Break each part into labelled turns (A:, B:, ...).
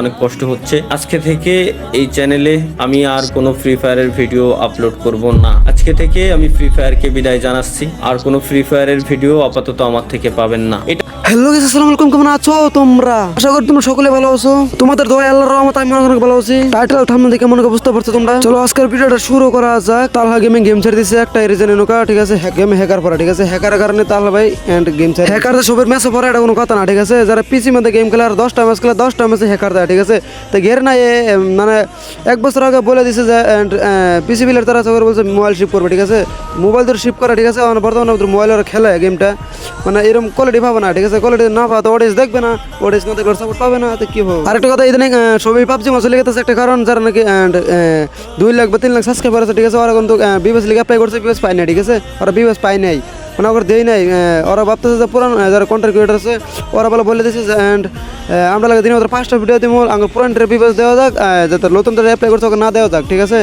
A: অনেক কষ্ট হচ্ছে। আজকে থেকে এই চ্যানেলে আমি আর কোনো ফ্রি ফায়ারের ভিডিও আপলোড করব না। আজকে থেকে আমি ফ্রি ফায়ারকে বিদায় জানাচ্ছি। আর কোনো ফ্রি ফায়ারের ভিডিও আপাতত আমার থেকে পাবেন না। এটা
B: হ্যালো গেস আসসালামু আলাইকুম কেমন আছো তোমরা? আশা করি তোমরা সকলে ভালো আছো। তোমাদের দোয়া আল্লাহর রহমত, আমি অনেক ভালো আছি। টাইটেল থামনে দেখে মনে বুঝতে পারছ তোমরা। চলো আজকের ভিডিওটা শুরু করা যাক। তালহা গেমিং গেম ছেড়ে দিছে, একটা রিজন এনুকা ঠিক আছে? গেম হ্যাকার পড়া, ঠিক আছে? হ্যাকার কারণে তালহা ভাই এন্ড গেম ছেড়ে হ্যাকার সবের ম্যাচে পড়া, এটা কোনো কথা না, ঠিক আছে? যারা পিসি মধ্যে গেম খেলে আর দশটা ম্যাচ খেলে, দশটা ম্যাচে হ্যাকার দেয়, ঠিক আছে? তো ঘের না এ মানে এক বছর আগে বলে দিছে যে এন্ড পিসি বিলের তারা সবার বলছে মোবাইল শিপ করবে, ঠিক আছে? মোবাইল তো শিপ করা, ঠিক আছে? মানে বর্তমানে মোবাইল আর খেলে গেমটা মানে এরকম কোয়ালিটি পাবে না ঠিক আছে? কোয়ালিটি না পাওয়া তো অডিয়েন্স দেখবে না অডিয়েন্স না দেখবে সাপোর্ট পাবে না, তো কি হবে? আরেকটা কথা ইদানিং সবাই পাবজি মাসে লেগেছে একটা কারণ, যারা নাকি দুই লাখ বা তিন লাখ সাবস্ক্রাইবার আছে, ঠিক আছে, ওরা কিন্তু বিবেস লিগে অ্যাপ্লাই করছে বিবেস পায় না ঠিক আছে? ওরা বিবেস পায় নাই। মানে ওরা দেই নাই ওরা ভাবতেছে যে পুরান যারা কন্টেন্ট ক্রিয়েটার আছে ওরা বলে বলে দিয়েছে অ্যান্ড আমরা লাগে দিনে ওদের পাঁচটা ভিডিও দিব আমার পুরান বিবেস দেওয়া যাক যাতে নতুন যারা অ্যাপ্লাই করছে ওকে না দেওয়া যাক ঠিক আছে?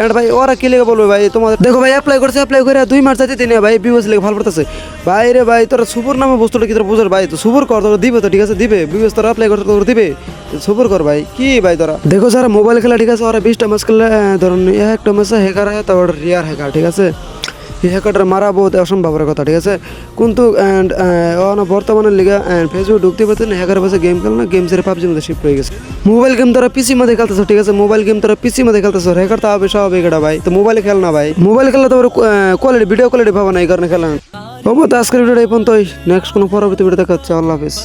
B: এন্ড ভাই ওরা কি লেগে বলবে ভাই তোমাদের দেখো ভাই অ্যাপ্লাই করছে অ্যাপ্লাই করে দুই মাস যাইতে দিনে ভাই বিবেস লেগে ভালো পড়তেছে। ভাই রে ভাই তোরা সুপুর নামে বস্তুটা কি তোর বুঝার ভাই? তো সুপুর কর তোরা দিবে তো ঠিক আছে দিবে। বিবেস তোরা অ্যাপ্লাই করতে তোর দিবে। সুপুর কর ভাই কি ভাই তোরা? দেখো যারা মোবাইল খেলা ঠিক আছে ওরা বিশটা খেললে আহ, ধরুন একটা ম্যাচে হ্যাকার হয় তারপর রিয়ার হ্যাকার ঠিক আছে? এই হ্যাকারটা মারা বহুত অসম্ভবের কথা, ঠিক আছে? কিন্তু অ্যান্ড বর্তমানে লিগা ফেসবুক ঢুকতে পারছে না হ্যাকার পাশে গেম খেলে না গেম ছেড়ে পাবজির মধ্যে শিফট হয়ে গেছে। মোবাইল গেম তারা পিসি মধ্যে খেলতেছে, ঠিক আছে? মোবাইল গেম তারা পিসি মধ্যে খেলতেছে হ্যাকার তা হবে স্বাভাবিক এটা ভাই। তো মোবাইলে খেল না ভাই। মোবাইল খেললে তো কোয়ালিটি ভিডিও কোয়ালিটি পাবো না, এই কারণে খেলা ও তো আজকের ভিডিওটা এই পর্যন্তই। নেক্সট কোনো পরবর্তী ভিডিও দেখাচ্ছে, আল্লাহ হাফিজ।